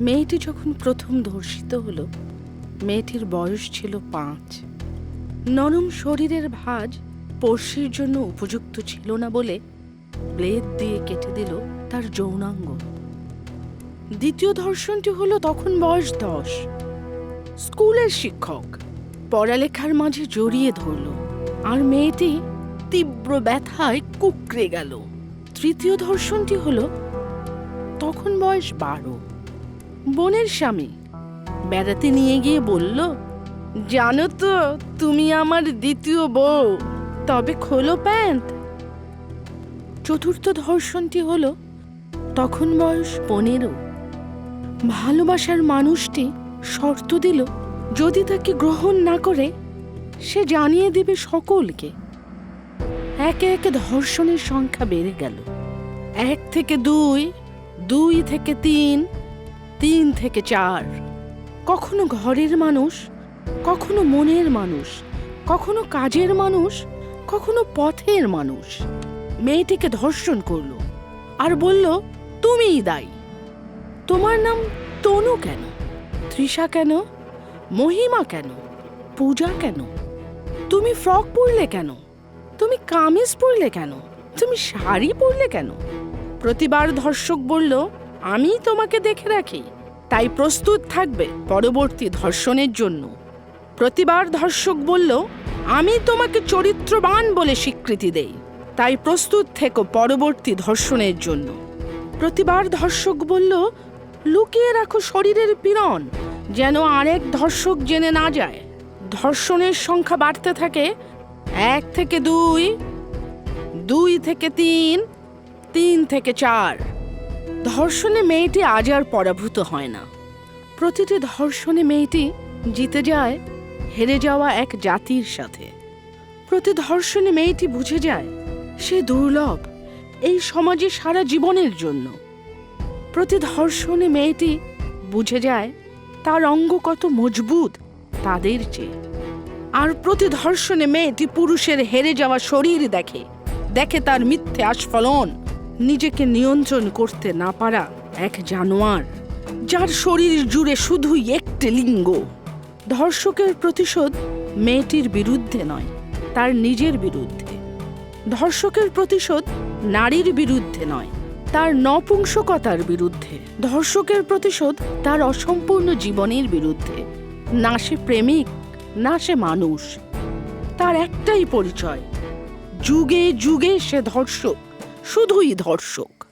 মেয়েটি যখন প্রথম ধর্ষিত হলো, মেয়েটির বয়স ছিল পাঁচ। নরম শরীরের ভাঁজ পড়শির জন্য উপযুক্ত ছিল না বলে ব্লেড দিয়ে কেটে দিল তার যৌনাঙ্গ। দ্বিতীয় ধর্ষণটি হলো তখন বয়স দশ। স্কুলের শিক্ষক পড়ালেখার মাঝে জড়িয়ে ধরল আর মেয়েটি তীব্র ব্যথায় কুকড়ে গেল। তৃতীয় ধর্ষণটি হলো তখন বয়স বারো। বোনের স্বামী। বেড়াতে নিয়ে গিয়ে বলল, জানো তো, তুমি আমার দ্বিতীয় বউ, তবে খোলো প্যান্ট। চতুর্থ ধর্ষণটি হলো তখন বয়স পনেরো। ভালোবাসার মানুষটি শর্ত দিল, যদি তাকে গ্রহণ না করে, সে জানিয়ে দেবে সকলকে। একে একে ধর্ষণের সংখ্যা বেড়ে গেল। এক থেকে দুই দুই থেকে তিন তিন থেকে চার। কখনো ঘরের মানুষ, কখনো মনের মানুষ, কখনো কাজের মানুষ, কখনো পথের মানুষ। মেয়েটিকে ধর্ষণ করল আর বলল, তুমিই দায়ী। তোমার নাম তনু কেন? তৃষা কেন? মহিমা কেন? পূজা কেন? তুমি ফ্রক পরলে কেন? তুমি কামিজ পরলে কেন? তুমি শাড়ি পরলে কেন? প্রতিবার ধর্ষক বলল আমি তোমাকে দেখে রাখি। তাই প্রস্তুত থাকবে পরবর্তী ধর্ষণের জন্য। প্রতিবার ধর্ষক বলল, আমি তোমাকে চরিত্রবান বলে স্বীকৃতি দেই। তাই প্রস্তুত থেকো পরবর্তী ধর্ষণের জন্য। প্রতিবার ধর্ষক বলল, লুকিয়ে রাখো শরীরের পীড়ন, যেন আরেক ধর্ষক জেনে না যায়। ধর্ষণের সংখ্যা বাড়তে থাকে এক থেকে দুই দুই থেকে তিন তিন থেকে চার। ধর্ষণে মেয়েটি আজ আর পরাভূত হয় না। প্রতিটি ধর্ষণে মেয়েটি জিতে যায়, হেরে যাওয়া এক জাতির সাথে। প্রতি ধর্ষণে মেয়েটি বুঝে যায়, সে দুর্লভ, এই সমাজে সারা জীবনের জন্য। প্রতি ধর্ষণে মেয়েটি বুঝে যায়, তার অঙ্গ কত মজবুত, তাদের চেয়ে। আর প্রতি ধর্ষণে মেয়েটি পুরুষের হেরে যাওয়া শরীর দেখে দেখে তার মিথ্যে আস্ফলন। নিজেকে নিয়ন্ত্রণ করতে না পারা এক জানোয়ার, যার শরীর জুড়ে শুধুই একটি লিঙ্গ। ধর্ষকের প্রতিশোধ মেয়েটির বিরুদ্ধে নয়, তার নিজের বিরুদ্ধে। ধর্ষকের প্রতিশোধ নারীর বিরুদ্ধে নয়, তার নপুংসকতার বিরুদ্ধে। ধর্ষকের প্রতিশোধ তার অসম্পূর্ণ জীবনের বিরুদ্ধে। না সে প্রেমিক, না সে মানুষ। তার একটাই পরিচয়, যুগে যুগে সে ধর্ষক। শুধুই ধর্ষক।